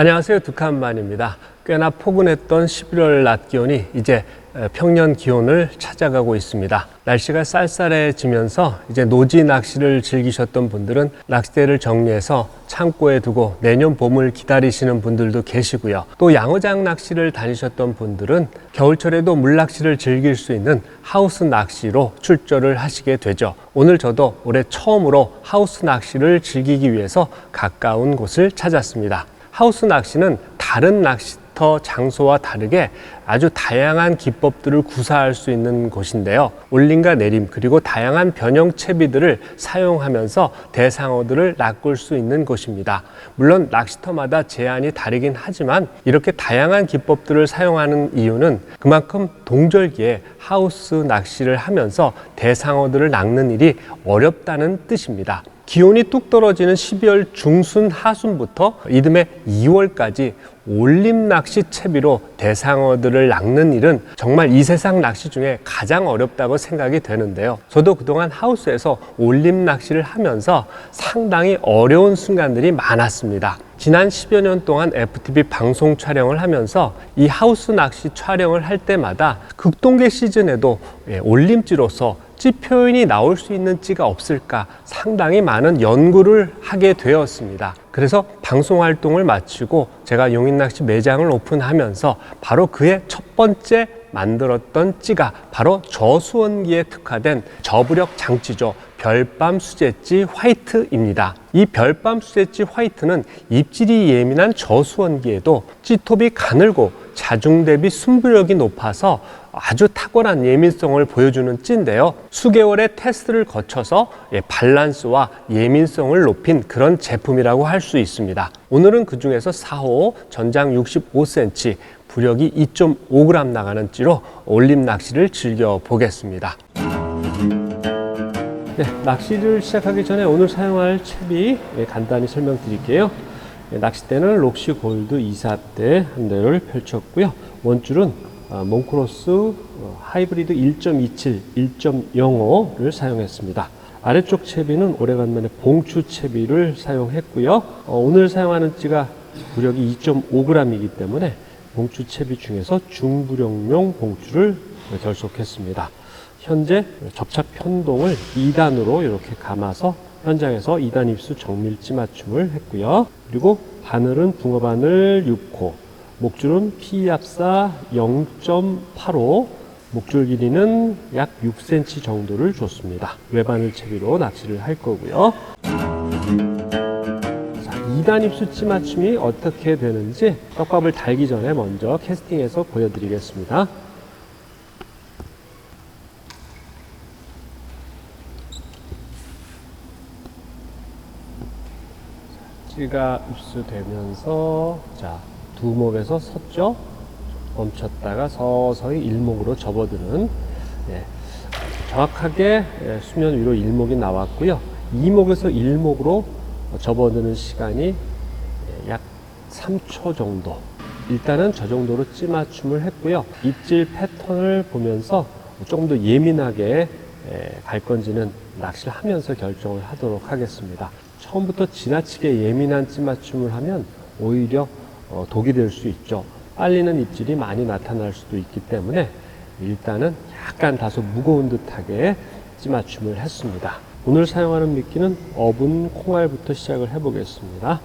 안녕하세요. 두칸만입니다. 꽤나 포근했던 11월 낮 기온이 이제 평년 기온을 찾아가고 있습니다. 날씨가 쌀쌀해지면서 이제 노지 낚시를 즐기셨던 분들은 낚싯대를 정리해서 창고에 두고 내년 봄을 기다리시는 분들도 계시고요. 또 양어장 낚시를 다니셨던 분들은 겨울철에도 물낚시를 즐길 수 있는 하우스 낚시로 출조를 하시게 되죠. 오늘 저도 올해 처음으로 하우스 낚시를 즐기기 위해서 가까운 곳을 찾았습니다. 하우스 낚시는 다른 낚시터 장소와 다르게 아주 다양한 기법들을 구사할 수 있는 곳인데요. 올림과 내림 그리고 다양한 변형 채비들을 사용하면서 대상어들을 낚을 수 있는 곳입니다. 물론 낚시터마다 제한이 다르긴 하지만 이렇게 다양한 기법들을 사용하는 이유는 그만큼 동절기에 하우스 낚시를 하면서 대상어들을 낚는 일이 어렵다는 뜻입니다. 기온이 뚝 떨어지는 12월 중순 하순부터 이듬해 2월까지 올림 낚시 채비로 대상어들을 낚는 일은 정말 이 세상 낚시 중에 가장 어렵다고 생각이 되는데요. 저도 그동안 하우스에서 올림 낚시를 하면서 상당히 어려운 순간들이 많았습니다. 지난 10여 년 동안 FTV 방송 촬영을 하면서 이 하우스 낚시 촬영을 할 때마다 극동계 시즌에도 예, 올림지로서 찌 표현이 나올 수 있는 찌가 없을까 상당히 많은 연구를 하게 되었습니다. 그래서 방송 활동을 마치고 제가 용인낚시 매장을 오픈하면서 바로 그의 첫 번째 만들었던 찌가 바로 저수원기에 특화된 저부력 장치죠. 별밤 수제찌 화이트입니다. 이 별밤 수제찌 화이트는 입질이 예민한 저수원기에도 찌톱이 가늘고 자중 대비 순부력이 높아서 아주 탁월한 예민성을 보여주는 찌인데요. 수개월의 테스트를 거쳐서 예, 밸런스와 예민성을 높인 그런 제품이라고 할 수 있습니다. 오늘은 그 중에서 4호 전장 65cm 부력이 2.5g 나가는 찌로 올림 낚시를 즐겨 보겠습니다. 네, 낚시를 시작하기 전에 오늘 사용할 채비 예, 간단히 설명드릴게요. 예, 낚싯대는 록시 골드 2사대 한 대를 펼쳤고요. 원줄은 아, 몬크로스 어, 하이브리드 1.27, 1.05를 사용했습니다. 아래쪽 채비는 오래간만에 봉추 채비를 사용했고요. 어, 오늘 사용하는 찌가 부력이 2.5g이기 때문에 봉추 채비 중에서 중부력용 봉추를 결속했습니다. 현재 접착 편동을 2단으로 이렇게 감아서 현장에서 2단 입수 정밀지 맞춤을 했고요. 그리고 바늘은 붕어 바늘 6호, 목줄은 P압사 0.85, 목줄 길이는 약 6cm 정도를 줬습니다. 외바늘 채비로 낚시를 할 거고요. 자, 2단 입수 찌 맞춤이 어떻게 되는지 떡밥을 달기 전에 먼저 캐스팅해서 보여드리겠습니다. 찌가 입수되면서 자 두목에서 섰죠? 멈췄다가 서서히 일목으로 접어드는 예, 정확하게 예, 수면 위로 일목이 나왔고요. 이목에서 일목으로 접어드는 시간이 예, 약 3초 정도. 일단은 저 정도로 찌 맞춤을 했고요. 입질 패턴을 보면서 조금 더 예민하게 예, 갈 건지는 낚시를 하면서 결정을 하도록 하겠습니다 처음부터 지나치게 예민한 찌 맞춤을 하면 오히려 어, 독이 될 수 있죠. 빨리는 입질이 많이 나타날 수도 있기 때문에 일단은 약간 다소 무거운 듯하게 찌 맞춤을 했습니다. 오늘 사용하는 미끼는 어분 콩알부터 시작을 해보겠습니다.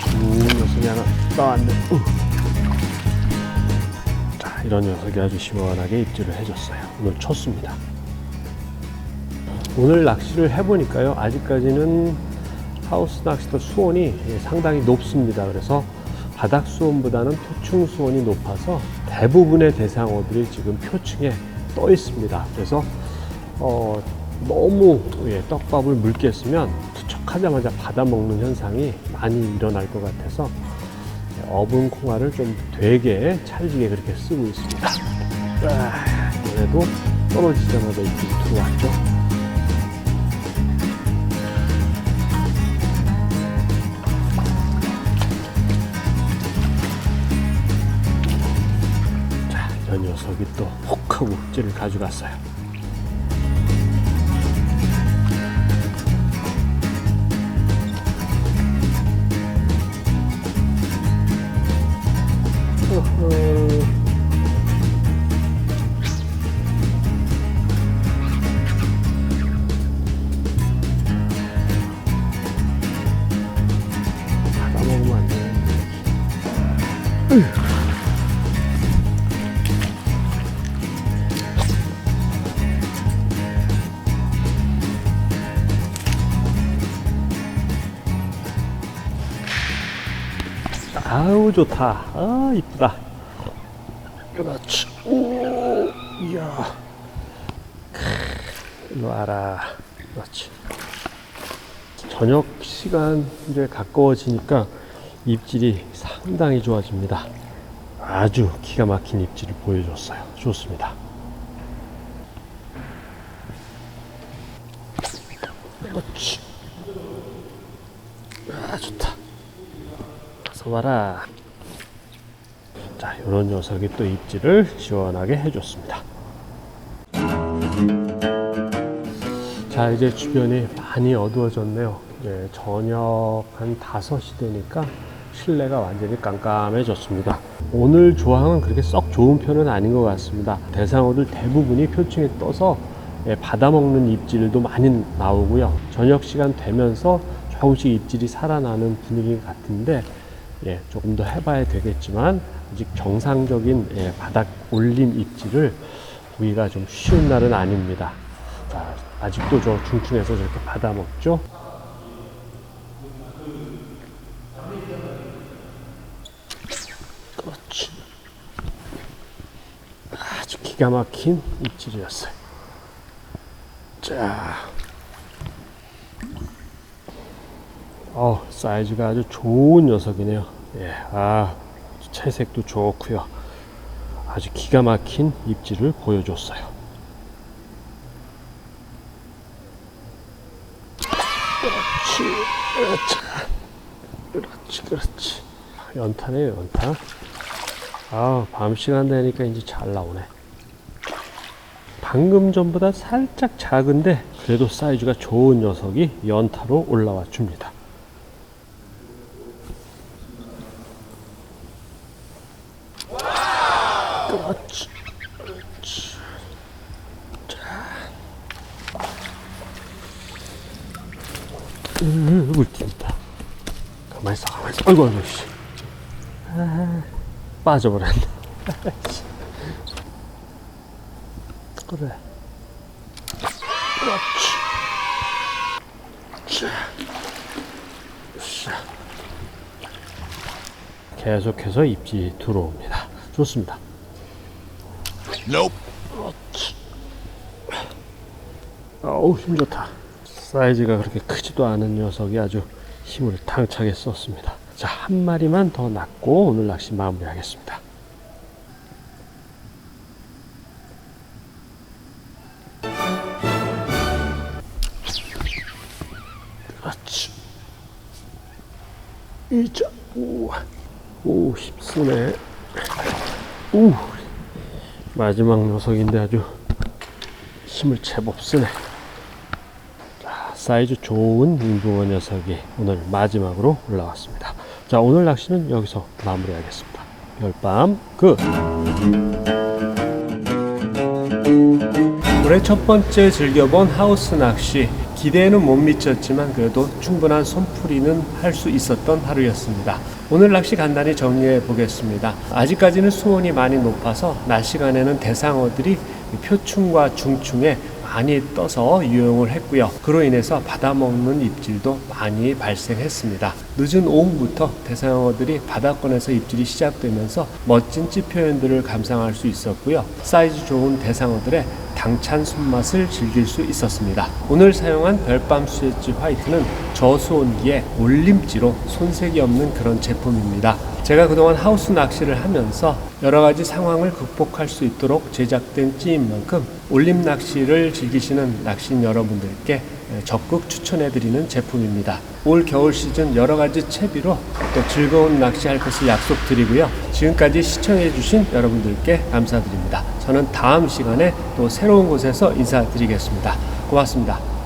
하나 나왔네. 우. 자, 이런 녀석이 아주 시원하게 입질을 해줬어요. 오늘 쳤습니다. 오늘 낚시를 해보니까요. 아직까지는 하우스 낚시터 수온이 예, 상당히 높습니다. 그래서 바닥 수온보다는 표층 수온이 높아서 대부분의 대상어들이 지금 표층에 떠 있습니다. 그래서 어, 너무 예, 떡밥을 묽게 쓰면 하자마자 받아먹는 현상이 많이 일어날 것 같아서 예, 어분 콩알을 좀 되게 찰지게 그렇게 쓰고 있습니다. 아, 이번에도 떨어지자마자 입질이 들어왔죠. 녀석이 또 혹하고 찌를 가져갔어요. 아우 좋다. 아 이쁘다. 그렇지. 오, 이야. 와라. 그렇지. 저녁 시간 이제 가까워지니까 입질이 상당히 좋아집니다. 아주 기가 막힌 입질을 보여줬어요. 좋습니다. 그렇지. 아 좋다. 와라. 자, 이런 녀석이 또 입질을 시원하게 해줬습니다. 자, 이제 주변이 많이 어두워졌네요. 이제 저녁 한 5시 되니까 실내가 완전히 깜깜해졌습니다. 오늘 조항은 그렇게 썩 좋은 편은 아닌 것 같습니다. 대상어들 대부분이 표층에 떠서 예, 받아먹는 입질도 많이 나오고요. 저녁 시간 되면서 조금씩 입질이 살아나는 분위기 같은데 예, 조금 더 해봐야 되겠지만 아직 정상적인 예, 바닥 올림 입질을 보기가 좀 쉬운 날은 아닙니다. 자, 아직도 저 중층에서 저렇게 받아 먹죠. 그렇지. 아주 기가 막힌 입질이었어요. 자. 어, 사이즈가 아주 좋은 녀석이네요. 예, 아, 채색도 좋고요. 아주 기가 막힌 입질을 보여줬어요. 그렇지, 그렇지, 그렇지. 연타네요, 연타. 아, 밤 시간 되니까 이제 잘 나오네. 방금 전보다 살짝 작은데 그래도 사이즈가 좋은 녀석이 연타로 올라와 줍니다. 그렇지. 그렇지. 자. 으, 울틴다. 가만히 있어, 가만히 있어. 아이고, 아이고, 씨. 아, 빠져버렸네. 그래. 그렇지. 자. 자. 계속해서 입질이 들어옵니다. 좋습니다. Nope. 그렇지. 어우, 힘 좋다. 사이즈가 그렇게 크지도 않은 녀석이 아주 힘을 당차게 썼습니다. 자, 한 마리만 더 낳고 오늘 낚시 마무리하겠습니다. 이자, 오, 오, 힘쓰네. 오, 마지막 녀석인데 아주 힘을 제법 쓰네. 자, 사이즈 좋은 잉붕어 녀석이 오늘 마지막으로 올라왔습니다. 자, 오늘 낚시는 여기서 마무리하겠습니다. 별밤 끝! 올해 첫 번째 즐겨본 하우스 낚시. 기대에는 못 미쳤지만 그래도 충분한 손풀이는 할 수 있었던 하루였습니다. 오늘 낚시 간단히 정리해 보겠습니다. 아직까지는 수온이 많이 높아서 낮 시간에는 대상어들이 표충과 중충에 많이 떠서 유용을 했고요. 그로 인해서 받아먹는 입질도 많이 발생했습니다. 늦은 오후부터 대상어들이 바다권에서 입질이 시작되면서 멋진 찌 표현들을 감상할 수 있었고요. 사이즈 좋은 대상어들의 당찬 손맛을 즐길 수 있었습니다. 오늘 사용한 별밤 수엣지 화이트는 저수온기에 올림지로 손색이 없는 그런 제품입니다. 제가 그동안 하우스 낚시를 하면서 여러 가지 상황을 극복할 수 있도록 제작된 찌인 만큼 올림 낚시를 즐기시는 낚시인 여러분들께 적극 추천해 드리는 제품입니다. 올 겨울 시즌 여러 가지 채비로 또 즐거운 낚시할 것을 약속드리고요. 지금까지 시청해 주신 여러분들께 감사드립니다. 저는 다음 시간에 또 새로운 곳에서 인사드리겠습니다. 고맙습니다.